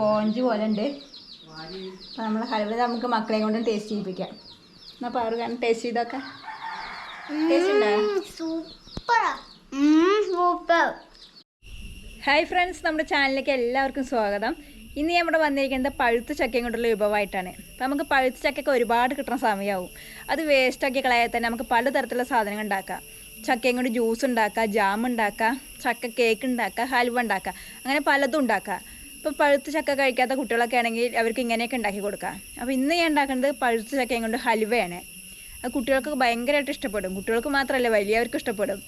Sponge പോലെ ഉണ്ട് അപ്പോൾ നമ്മൾ ഹൽവ നമുക്ക് മക്കളെ കൊണ്ടും ടേസ്റ്റ് ചെയ്യിപ്പിക്കാം. എന്നാൽ പവർ കാരണം ടേസ്റ്റ് ചെയ്തൊക്കെ. ഹായ് ഫ്രണ്ട്സ് നമ്മുടെ ചാനലിലേക്ക് എല്ലാവർക്കും സ്വാഗതം. ഇന്ന് നമ്മുടെ വന്നിരിക്കുന്നത് പഴുത്ത ചക്കയും കൊണ്ടുള്ള വിഭവമായിട്ടാണ്. അപ്പോൾ നമുക്ക് പഴുത്ത ചക്കയൊക്കെ ഒരുപാട് കിട്ടുന്ന സമയമാവും അത് വേസ്റ്റാക്കി കളയാൻ തന്നെ നമുക്ക് പലതരത്തിലുള്ള സാധനങ്ങൾ ഉണ്ടാക്കാം. ചക്കയും കൊണ്ട് ജ്യൂസ് ഉണ്ടാക്കാം ജാം ഉണ്ടാക്കാം ചക്ക കേക്ക് ഉണ്ടാക്കാം ഹൽവ ഉണ്ടാക്കാം. അങ്ങനെ പലതും ഉണ്ടാക്കാം. ഇപ്പോൾ പഴുത്ത ചക്ക കഴിക്കാത്ത കുട്ടികളൊക്കെ ആണെങ്കിൽ അവർക്ക് ഇങ്ങനെയൊക്കെ ഉണ്ടാക്കി കൊടുക്കാം. അപ്പോൾ ഇന്ന് ഞാൻ ഉണ്ടാക്കുന്നത് പഴുത്ത ചക്കയും കൊണ്ട് ഹൽവയാണ് അത് കുട്ടികൾക്ക് ഭയങ്കരമായിട്ട് ഇഷ്ടപ്പെടും. കുട്ടികൾക്ക് മാത്രമല്ല വലിയവർക്ക് ഇഷ്ടപ്പെടും.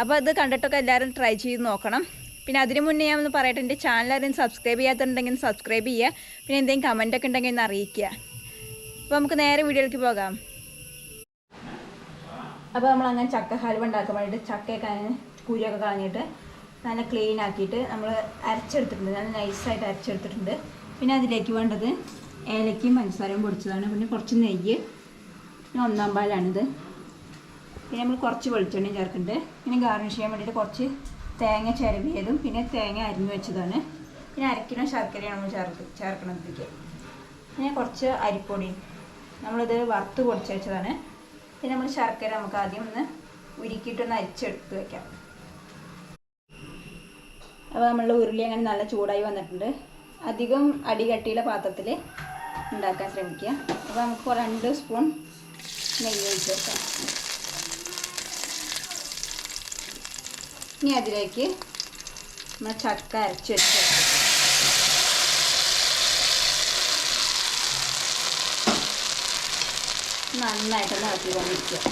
അപ്പോൾ അത് കണ്ടിട്ടൊക്കെ എല്ലാവരും ട്രൈ ചെയ്ത് നോക്കണം. പിന്നെ അതിന് മുന്നേ ഞാൻ ഒന്ന് പറയട്ടെ എന്റെ ചാനൽ ആരെയും സബ്സ്ക്രൈബ് ചെയ്യാത്തുണ്ടെങ്കിൽ സബ്സ്ക്രൈബ് ചെയ്യുക. പിന്നെ എന്തെങ്കിലും കമന്റ് ഒക്കെ ഉണ്ടെങ്കിൽ ഒന്ന് അറിയിക്കുക. അപ്പോൾ നമുക്ക് നേരെ വീഡിയോയിലേക്ക് പോകാം. അപ്പോൾ നമ്മൾ അങ്ങനെ ചക്ക ഹൽവ ഉണ്ടാക്കാൻ വേണ്ടിയിട്ട് ചക്കയൊക്കെ കുരിയൊക്കെ കളഞ്ഞിട്ട് നല്ല ക്ലീൻ ആക്കിയിട്ട് നമ്മൾ അരച്ചെടുത്തിട്ടുണ്ട്. നല്ല നൈസായിട്ട് അരച്ചെടുത്തിട്ടുണ്ട്. പിന്നെ അതിലേക്ക് വേണ്ടത് ഏലക്കയും പഞ്ചസാരയും പൊടിച്ചതാണ്. പിന്നെ കുറച്ച് നെയ്യ്. പിന്നെ ഒന്നാം പാലാണിത്. പിന്നെ നമ്മൾ കുറച്ച് വെളിച്ചെണ്ണയും ചേർക്കുന്നുണ്ട്. പിന്നെ ഗാർണിഷ് ചെയ്യാൻ വേണ്ടിയിട്ട് കുറച്ച് തേങ്ങ ചിരവിയതും പിന്നെ തേങ്ങ അരിഞ്ഞു വെച്ചതാണ്. പിന്നെ അരക്കിലോ ശർക്കരയാണ് നമ്മൾ ചേർക്ക് ചേർക്കണതിലേക്ക് പിന്നെ കുറച്ച് അരിപ്പൊടി. നമ്മളിത് വറുത്ത് പൊടിച്ച് വെച്ചതാണ്. പിന്നെ നമ്മൾ ശർക്കര നമുക്ക് ആദ്യം ഒന്ന് ഉരുക്കിയിട്ടൊന്ന് അരിച്ചെടുത്ത് വെക്കാം. അപ്പോൾ നമ്മളുടെ ഉരുളി അങ്ങനെ നല്ല ചൂടായി വന്നിട്ടുണ്ട്. അധികം അടികട്ടിയുള്ള പാത്രത്തിൽ ഉണ്ടാക്കാൻ ശ്രമിക്കുക. അപ്പോൾ നമുക്ക് രണ്ട് സ്പൂൺ നെയ്യ് ഒഴിച്ച് വെക്കാം ഇനി അതിലേക്ക് നമ്മൾ ചക്ക അരച്ച് വെച്ച് നന്നായിട്ടൊന്ന് ഇളക്കിക്കൊണ്ടിരിക്കുക.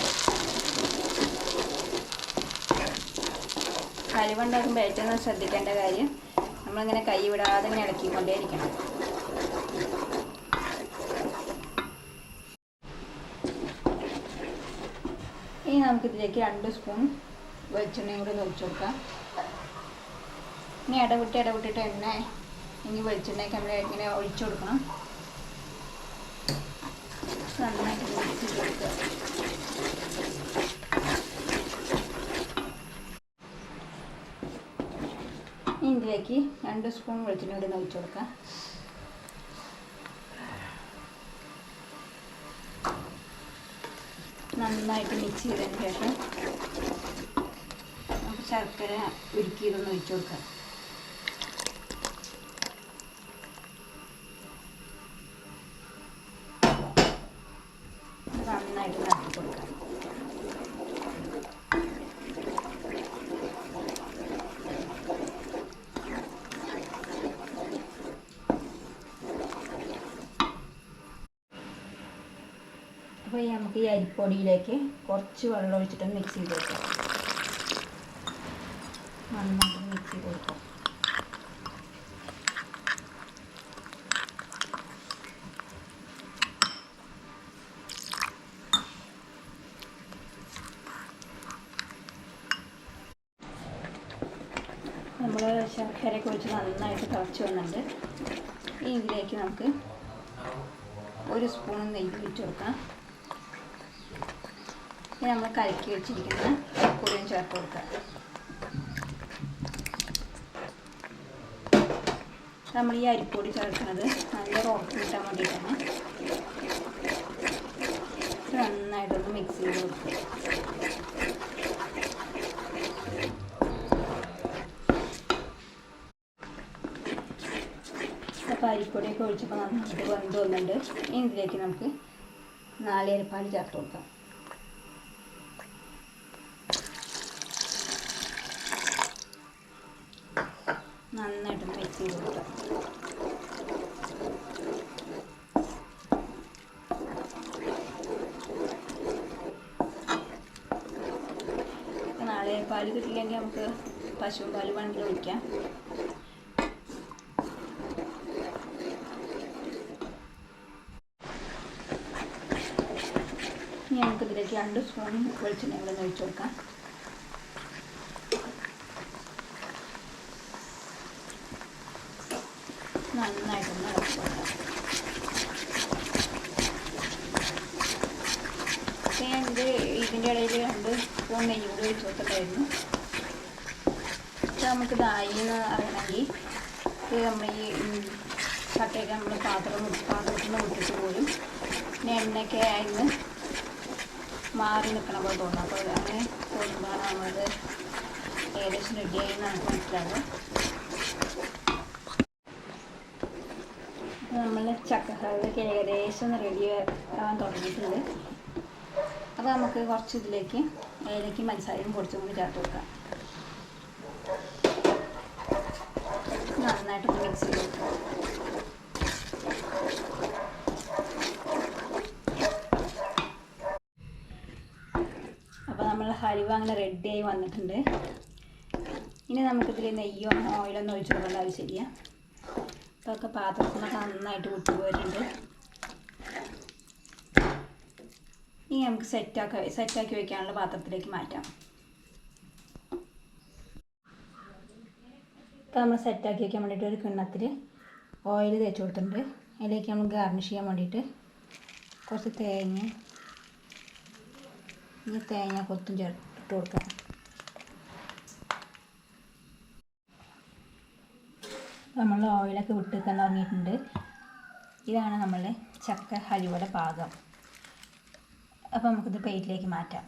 ഹലുവ ഏറ്റവും ശ്രദ്ധിക്കേണ്ട കാര്യം നമ്മളിങ്ങനെ കൈ വിടാതെ ഇങ്ങനെ ഇളക്കിക്കൊണ്ടേയിരിക്കണം. ഇനി നമുക്കിതിലേക്ക് രണ്ട് സ്പൂൺ വെളിച്ചെണ്ണയും കൂടി ഒഴിച്ചു കൊടുക്കാം. ഇനി ഇടവിട്ട് ഇടവിട്ടിട്ട് എണ്ണ ഇനി വെളിച്ചെണ്ണയൊക്കെ നമ്മൾ ഇങ്ങനെ ഒഴിച്ചു കൊടുക്കണം നന്നായിട്ട് മിക്സ് ചെയ്ത് കൊടുക്കുക ഇനി ഇതിലേക്ക് രണ്ട് സ്പൂൺ വെളിച്ചെണ്ണ കൂടി ഒഴിച്ചു കൊടുക്കാം. നന്നായിട്ട് മിക്സ് ചെയ്തതിന് ശേഷം നമുക്ക് ശർക്കര ഉരുക്കിയതൊന്ന് ഒഴിച്ചു കൊടുക്കാം. നന്നായിട്ട് നടത്തി കൊടുക്കാം. അപ്പോൾ നമുക്ക് ഈ അരിപ്പൊടിയിലേക്ക് കുറച്ച് വെള്ളം ഒഴിച്ചിട്ട് മിക്സ് ചെയ്ത് കൊടുക്കാം നന്നായിട്ട് മിക്സ് ചെയ്ത് കൊടുക്കാം. നമ്മൾ ശർക്കര ഒഴിച്ച് നന്നായിട്ട് തിളച്ച് വന്നിട്ടുണ്ട്. ഈ ഇതിലേക്ക് നമുക്ക് ഒരു സ്പൂൺ നെയ്യ് ഒഴിച്ച് കൊടുക്കാം. ഇനി നമ്മൾ കലക്കി വെച്ചിരിക്കുന്ന അരിപ്പൊടിയും ചേർത്ത് കൊടുക്കാം. നമ്മൾ ഈ അരിപ്പൊടി ചേർക്കുന്നത് നല്ല ഉറപ്പ് കിട്ടാൻ വേണ്ടിയിട്ടാണ് നന്നായിട്ടൊന്ന് മിക്സ് ചെയ്ത് കൊടുക്കുക അപ്പോൾ അരിപ്പൊടിയൊക്കെ ഒഴിച്ചപ്പോൾ നന്നായിട്ട് വെന്ത് വന്നിട്ടുണ്ട്. ഇതിലേക്ക് നമുക്ക് നാളികേരപ്പാൽ ചേർത്ത് കൊടുക്കാം. നന്നായിട്ട് മിക്സ് ചെയ്ത് കൊടുക്കാം. പാൽ കിട്ടില്ലെങ്കിൽ നമുക്ക് പശു പാൽ വേണമെങ്കിൽ ഒഴിക്കാം. ഇനി നമുക്കിതിലേക്ക് രണ്ട് സ്പൂൺ വെളിച്ചെണ്ണ ഇവിടെ നിന്ന് ഒഴിച്ചു കൊടുക്കാം നന്നായിട്ടൊന്ന് ഇളക്കി കൊടുക്കാം പിന്നെ ഞാൻ ഇത് ഇതിന്റെ ഇടയിൽ രണ്ട് സ്പൂൺ നെയ്യ് കൂടി ഒഴിച്ച് കൊടുത്തിട്ടായിരുന്നു പക്ഷെ നമുക്കിത് ആയി എന്ന് അറിയണമെങ്കിൽ ഇത് നമ്മൾ ഈ ചട്ടയൊക്കെ നമ്മൾ പാത്രം പാത്രത്തിൽ നിന്ന് മുട്ടിച്ച് പോലും പിന്നെ എണ്ണയൊക്കെ ആയിരുന്നു മാറി നിൽക്കണ പോലെ തോന്നും അപ്പോൾ അങ്ങനെ തോന്നുമ്പോൾ നമ്മളത് ഏകദേശം റെഡിയായി നമുക്ക് മനസ്സിലാകും അപ്പോൾ നമ്മൾ ചക്ക ഏകദേശം റെഡി ആവാൻ തുടങ്ങിയിട്ടുണ്ട്. അപ്പോൾ നമുക്ക് കുറച്ച് ഇതിലേക്ക് ഏലയ്ക്ക് മനസ്സായും പൊടിച്ചും കൂടി ചേർത്ത് കൊടുക്കാം. നന്നായിട്ട് മിക്സ് ചെയ്ത് കൊടുക്കാം. അപ്പോൾ നമ്മൾ ഹലുവ അങ്ങനെ റെഡിയായി വന്നിട്ടുണ്ട്. ഇനി നമുക്കിതിൽ നെയ്യോ ഓയിലൊന്നും ഒഴിച്ചു കൊടുക്കേണ്ട ആവശ്യമില്ല. ഇതൊക്കെ പാത്രത്തിനൊക്കെ നന്നായിട്ട് വിട്ടുപോയിട്ടുണ്ട് ഇനി നമുക്ക് സെറ്റാക്കി സെറ്റാക്കി വെക്കാനുള്ള പാത്രത്തിലേക്ക് മാറ്റാം. ഇപ്പോൾ നമ്മൾ സെറ്റാക്കി വയ്ക്കാൻ വേണ്ടിയിട്ട് ഒരു കിണ്ണത്തിൽ ഓയിൽ തേച്ച് കൊടുത്തിട്ടുണ്ട്. അതിലേക്ക് നമ്മൾ ഗാർണിഷ് ചെയ്യാൻ വേണ്ടിയിട്ട് കുറച്ച് തേങ്ങ ഇനി തേങ്ങ കൊത്തും ചേർത്ത് കൊടുക്കാം നമ്മൾ ഓയിലൊക്കെ വിട്ടിക്കാൻ തുടങ്ങിയിട്ടുണ്ട്. ഇതാണ് നമ്മളുടെ ചക്ക ഹലുവയുടെ പാകം. അപ്പോൾ നമുക്കിത് പ്ലേറ്റിലേക്ക് മാറ്റാം.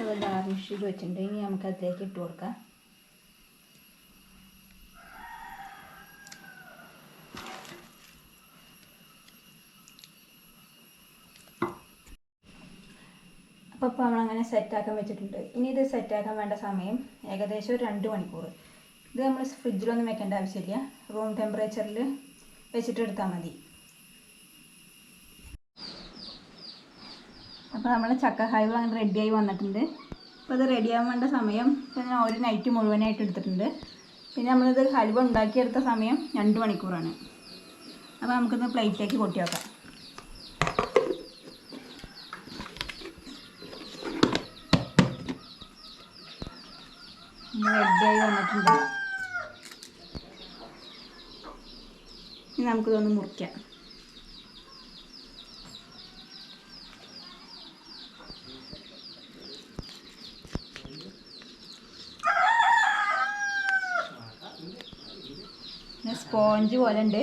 അത് ഗാർണിഷ് വെച്ചിട്ടുണ്ട്. ഇനി നമുക്ക് അതിലേക്ക് ഇട്ട് കൊടുക്കാം. അപ്പോൾ ഇപ്പോൾ നമ്മളങ്ങനെ സെറ്റാക്കാൻ വെച്ചിട്ടുണ്ട്. ഇനി ഇത് സെറ്റാക്കാൻ വേണ്ട സമയം ഏകദേശം ഒരു രണ്ട് മണിക്കൂർ ഇത് നമ്മൾ ഫ്രിഡ്ജിലൊന്നും വെക്കേണ്ട ആവശ്യമില്ല. റൂം ടെമ്പറേച്ചറിൽ വെച്ചിട്ട് എടുത്താൽ മതി. അപ്പോൾ നമ്മൾ ചക്ക ഹൈവ് അങ്ങനെ റെഡിയായി വന്നിട്ടുണ്ട്. അപ്പോൾ ഇത് റെഡിയാകാൻ വേണ്ട സമയം ഞാൻ ഒരു നൈറ്റ് മുഴുവനായിട്ട് എടുത്തിട്ടുണ്ട്. പിന്നെ നമ്മളിത് ഹൽവ ഉണ്ടാക്കിയെടുത്ത സമയം രണ്ട് മണിക്കൂറാണ്. അപ്പോൾ നമുക്കിത് പ്ലേറ്റിലേക്ക് കൊട്ടി വെക്കാം. റെഡിയായി വന്നിട്ടുണ്ട്. ഇനി നമുക്കിതൊന്ന് മുറിക്കാം. സ്പോഞ്ച് പോലെ ഉണ്ട്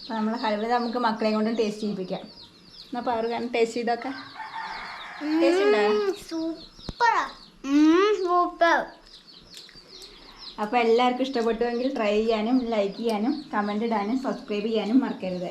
അപ്പോൾ നമ്മൾ ഹൽവ നമുക്ക് മക്കളെ കൊണ്ടും ടേസ്റ്റ് ചെയ്യിപ്പിക്കാം. എന്നാൽ പവർ കാരണം ടേസ്റ്റ് ചെയ്തൊക്കെ. ഉണ്ടോ? സൂപ്പർ. അപ്പോൾ എല്ലാവർക്കും ഇഷ്ടപ്പെട്ടുവെങ്കിൽ ട്രൈ ചെയ്യാനും ലൈക്ക് ചെയ്യാനും കമന്റ് ഇടാനും സബ്സ്ക്രൈബ് ചെയ്യാനും മറക്കരുത്.